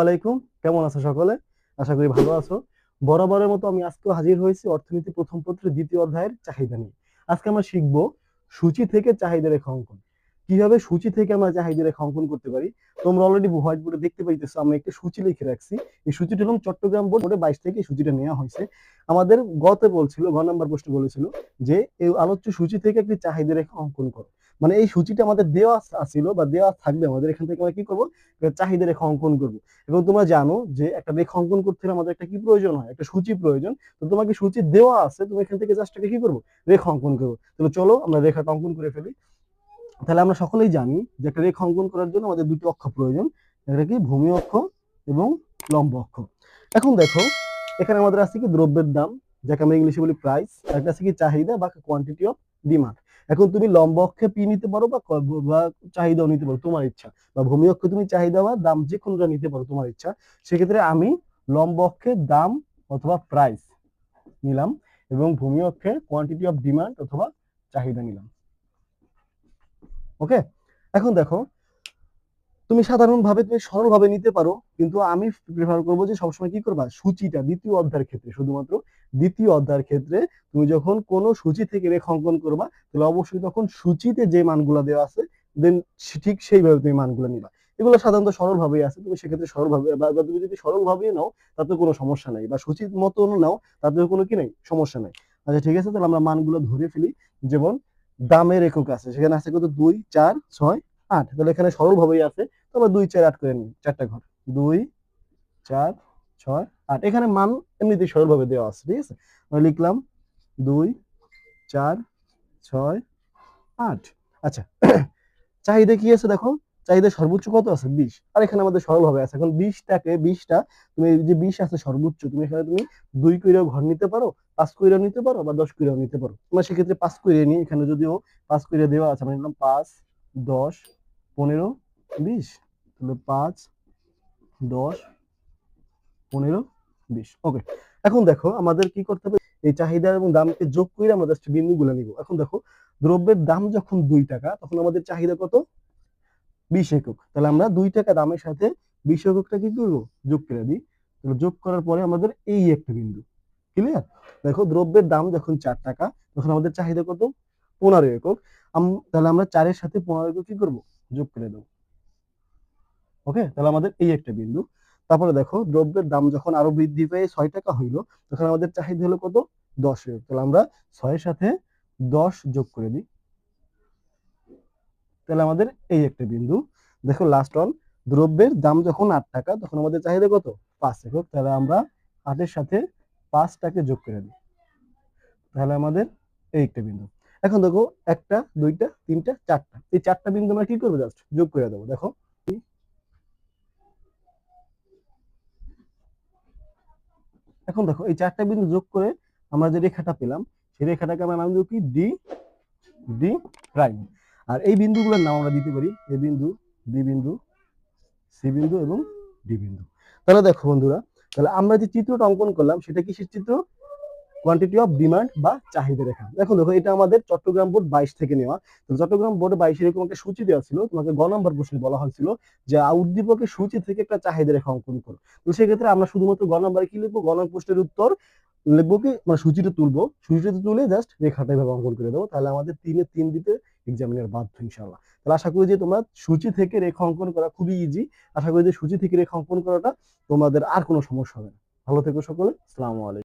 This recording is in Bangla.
আলাইকুম, কেমন আছো সকলে? আশা করি ভালো আছো। বরাবরের মতো আমি আজকে হাজির হয়েছি অর্থনীতি প্রথম পত্রের দ্বিতীয় অধ্যায়ের চাহিদা নিয়ে। আজকে আমরা শিখব সূচি থেকে চাহিদা রেখা অঙ্কন। কীভাবে সূচি থেকে আমরা রেখা অঙ্কন করতে পারি? তোমরা অলরেডি হোয়াইট বোর্ডে দেখতে পাইতেছো, আমরা একটা সূচি লিখে রাখছি। এই সূচিটা হলাম চট্টগ্রাম বোর্ডে বাইশ থেকে এই সূচিটা নেওয়া হয়েছে। আমাদের গতে বলছিল গ নাম্বার প্রশ্ন বলেছিল যে, এই আলোচ্য সূচি থেকে একটি চাহিদা রেখা অঙ্কন করো। মানে এই সূচিটা আমাদের দেওয়া আছিল বা দেওয়া থাকবে আমাদের। এখান থেকে আমরা কি করব? চাহিদা রেখা অঙ্কন করব। এবং তোমরা জানো যে, একটা রেখা অঙ্কন করতে হলে আমাদের একটা কি প্রয়োজন হয়? একটা সূচি প্রয়োজন। তো তোমাকে সূচি দেওয়া আছে, তুমি এখান থেকে জাস্ট কি করব? রেখা অঙ্কন করব। তাহলে চলো আমরা রেখাটা অঙ্কন করে ফেলি। তাহলে আমরা সকলেই জানি যে একটা রেখা অঙ্কন করার জন্য আমাদের দুটি অক্ষ প্রয়োজন একটা কি ভূমি অক্ষ এবং লম্ব অক্ষ। এখন দেখো, এখানে আমাদের আছে কি দ্রব্যের দাম, যাকে আমরা ইংলিশে বলি প্রাইস একটা আছে কি চাহিদা বা কোয়ান্টিটি অফ ডিমান্ড এখন তুমি লম্ব অক্ষে পি নিতে পারো বা চাহিদাও নিতে পারো, তোমার ইচ্ছা। বা ভূমি অক্ষে তুমি চাহিদা বা দাম যে কোনটা নিতে পারো, তোমার ইচ্ছা। সেক্ষেত্রে আমি লম্ব অক্ষে দাম অথবা প্রাইস নিলাম এবং ভূমি অক্ষে কোয়ান্টিটি অফ ডিমান্ড অথবা চাহিদা নিলাম। ওকে এখন দেখো, তুমি সাধারণভাবে, তুমি সরলভাবে নিতে পারো, কিন্তু আমি প্রেফার করব যে সবসময় কি করবা? সূচিটা দ্বিতীয় অধ্যায়ের ক্ষেত্রে, শুধুমাত্র দ্বিতীয় অধ্যায়ের ক্ষেত্রে তুমি যখন কোনো সূচি থেকে রেখা অঙ্কন করবা, তাহলে অবশ্যই তখন সূচিতে যে মানগুলো দেওয়া আছে দেন ঠিক সেইভাবে তুমি মানগুলো নিবা। এগুলো সাধারণত সরল ভাবেই আছে, তুমি সেক্ষেত্রে সরল ভাবে বা তুমি যদি সরল ভাবে নাও, তাতে কোনো সমস্যা নাই। বা সূচির মতো নাও তাতে কোনো কি নাই? সমস্যা নাই। আচ্ছা ঠিক আছে, তাহলে আমরা মানগুলো ধরে ফেলি। যেমন দামের একক আছে, সেখানে আছে কত? দুই, চার, ছয়, আট। তাহলে এখানে সরল ভাবেই আছে। তো আমরা দুই, চার, আট করে নিই, চারটা ঘর। দুই, চার, ছয়, আট। এখানে মান এমনিতেই সরল ভাবে দেওয়া আছে, ঠিক আছে? আমরা লিখলাম দুই, চার, ছয়, আট। আচ্ছা চাহিদা কি আছে দেখো? চাহিদা সর্বোচ্চ কত আছে? বিশ। আর এখানে আমাদের সরল ভাবে আছে। এখন বিশটাকে, বিশটা, তুমি যে বিশ আছে সর্বোচ্চ, তুমি এখানে তুমি দুই কইরাও ঘর নিতে পারো, পাঁচ কইরাও নিতে পারো বা দশ কইরাও নিতে পারো। আমরা সেক্ষেত্রে পাঁচ কইরে নিই এখানে যদিও পাঁচ কইরা দেওয়া আছে, আমরা নিলাম পাঁচ, দশ, পনেরো, বিশ। তাহলে পাঁচ, দশ, পনেরো, বিশ। ওকে, এখন দেখো আমাদের কি করতে হবে? এই চাহিদা এবং দামকে যোগ করে আমরা জাস্ট বিন্দুগুলো নিব। এখন দেখো, দ্রব্যের দাম যখন দুই টাকা, তখন আমাদের চাহিদা কত? বিশ একক। তাহলে আমরা দুই টাকা দামের সাথে বিশ এককটা কি করব? যোগ করে দিই। তাহলে যোগ করার পরে আমাদের এই একটা বিন্দু। ক্লিয়ার দেখো দ্রব্যের দাম যখন চার টাকা, তখন আমাদের চাহিদা কত? পনেরো একক। তাহলে আমরা চারের সাথে পনেরো একক কি করব? যোগ করে দেবো। ওকে তাহলে আমাদের এই একটা বিন্দু। তারপরে দেখো দ্রব্যের দাম যখন আরও বৃদ্ধি পেয়ে ছয় টাকা হইল, তখন আমাদের চাহিদা হলো কত? দশ তাহলে আমরা ছয়ের সাথে দশ যোগ করে দিই। তাহলে আমাদের এই একটা বিন্দু। দেখো লাস্ট অন দ্রব্যের দাম যখন আট টাকা, তখন আমাদের চাহিদা কত? পাঁচ একক তাহলে আমরা আটের সাথে পাঁচটাকে যোগ করে দিই। তাহলে আমাদের এই একটা বিন্দু। এখন দেখো, একটা, দুইটা, তিনটা, চারটা। এই চারটা বিন্দু আমরা কি করব জাস্ট যোগ করে দেবো। দেখো। এখন দেখো, এই চারটা বিন্দু যোগ করে আমরা যে রেখাটা পেলাম, সেই রেখাটাকে আমরা নাম দেবো কি? ডি ডি প্রাইম আর এই বিন্দুগুলোর নাম আমরা দিতে পারি এ বিন্দু, বি বিন্দু, সি বিন্দু এবং ডি বিন্দু। তাহলে দেখো বন্ধুরা, তাহলে আমরা যে চিত্রটা অঙ্কন করলাম, সেটা কিসের চিত্র? কোয়ান্টিটি অফ ডিমান্ড বা চাহিদা রেখা। দেখো দেখো, এটা আমাদের চট্টগ্রাম বোর্ড বাইশ থেকে নেওয়া। তো চট্টগ্রাম বোর্ডে বাইশ এরকম একটা সূচি দেওয়া ছিল, তোমাকে গ নম্বর প্রশ্নে বলা হয়েছিল যে উদ্দীপকের সূচি থেকে একটা চাহিদা রেখা অঙ্কন করো। তো সেক্ষেত্রে আমরা শুধুমাত্র গ নম্বরে কি লিখব? গ নম্বর প্রশ্নের উত্তর লিখব কি? মানে সূচিটা তুলবো। সূচিটা তুলে জাস্ট রেখাটা এভাবে অঙ্কন করে দেবো। তাহলে আমাদের তিনে তিন দিতে এক্সামিনার বাধ্য ইনশাল্লাহ তাহলে আশা করি যে তোমরা সূচি থেকে রেখা অঙ্কন করা খুবই ইজি আশা করি যে সূচি থেকে রেখা অঙ্কন করাটা তোমাদের আর কোনো সমস্যা হবে না। ভালো থেকো সকলে। আসসালামু আলাইকুম।